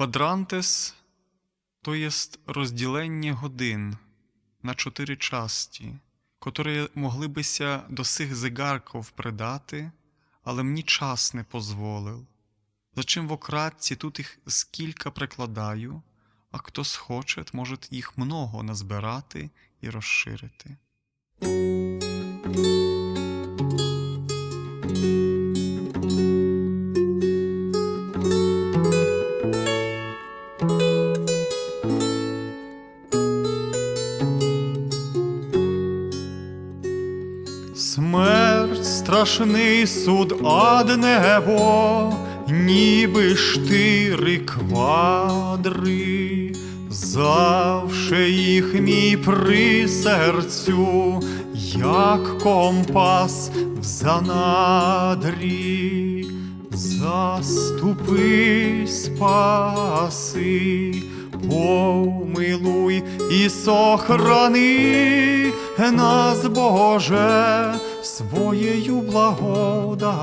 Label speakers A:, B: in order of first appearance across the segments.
A: Квадрантес то єсть розділення годин на чотири часті, котрі могли бися до сих зигарков придати, але мені час не позволив. Зачим в ократці тут їх скільки прикладаю, а хто схоче, може їх много назбирати і розширити. Смерть страшний суд ад небо, ніби штири квадри, завше їх мій при серцю, як компас в занадрі, заступи, спаси, помилуй і сохрани нас, Боже, своєю благодатію.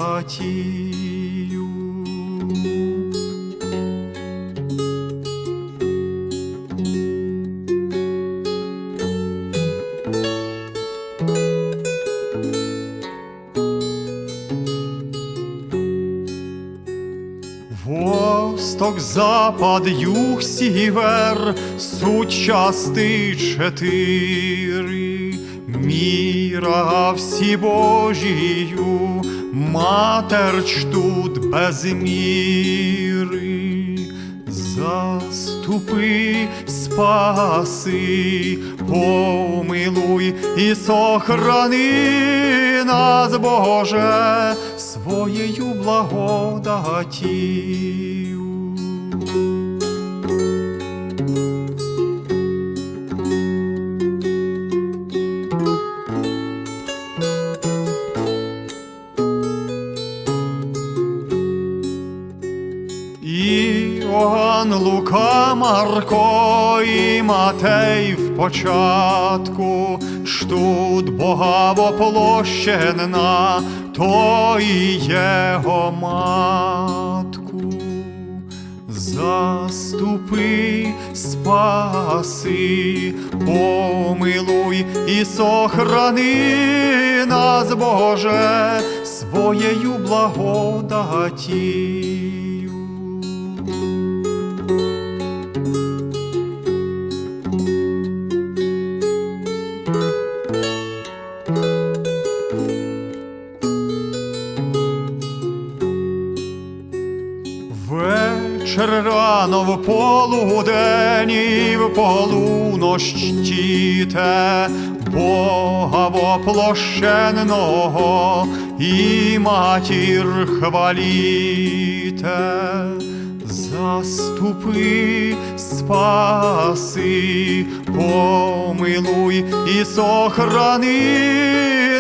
A: Восток, запад, юг, сівер, суть части чотири, міра всі Божію, матер чтут без міри. Заступи, спаси, помилуй і сохрани нас, Боже, своєю благодатію. Іоанн, Лука, Марко і Матей в початку, штут Бога воплощена, то і Його матку. Заступи, спаси, помилуй і сохрани нас, Боже, своєю благодатію. Вечір рано в полудень і в полунощ тіте, Бога воплощеного і матір хваліте. Заступи, спаси, помилуй і сохрани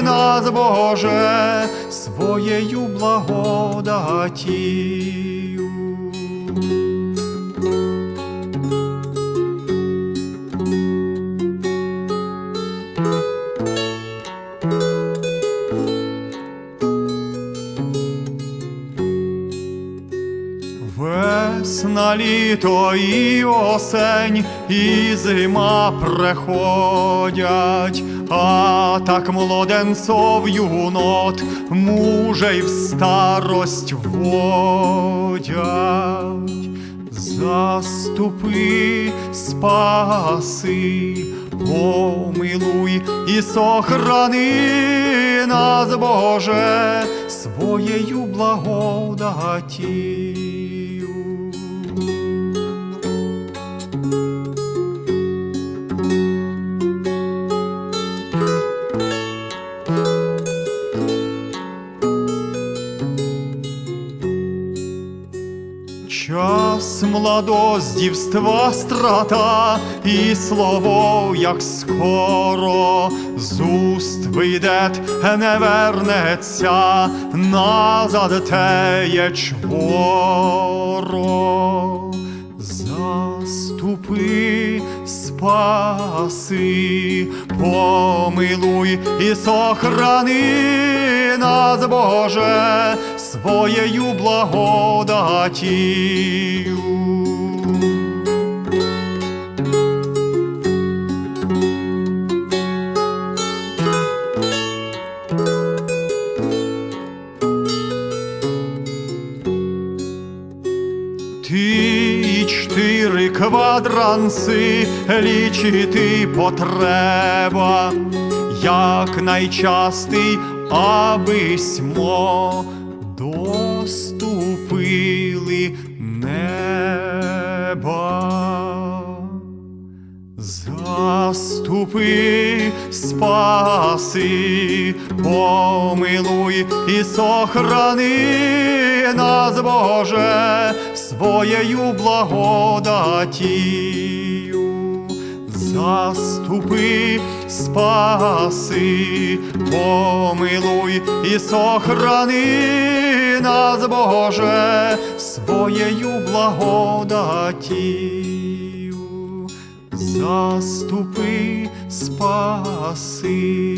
A: нас, Боже, своєю благодатію. Весна, літо і осень, і зима приходять, а так младенцов юнот мужей в старость водять. Заступи, спаси, помилуй і сохрани нас, Боже, своєю благодатію. Час младоздівства страта, і слово, як скоро з уст вийде, не вернеться назад теє чворо. Заступи, спаси, помилуй і сохрани нас, Боже, своєю благодатію.
B: Ті чотири квадранси лічити потреба, як найчастий абисьмо доступили неба. Заступи, спаси, помилуй і сохрани нас, Боже, своєю благодатію. Заступи, спаси, помилуй і сохрани нас, Боже, своєю благодатію. Заступи, спаси.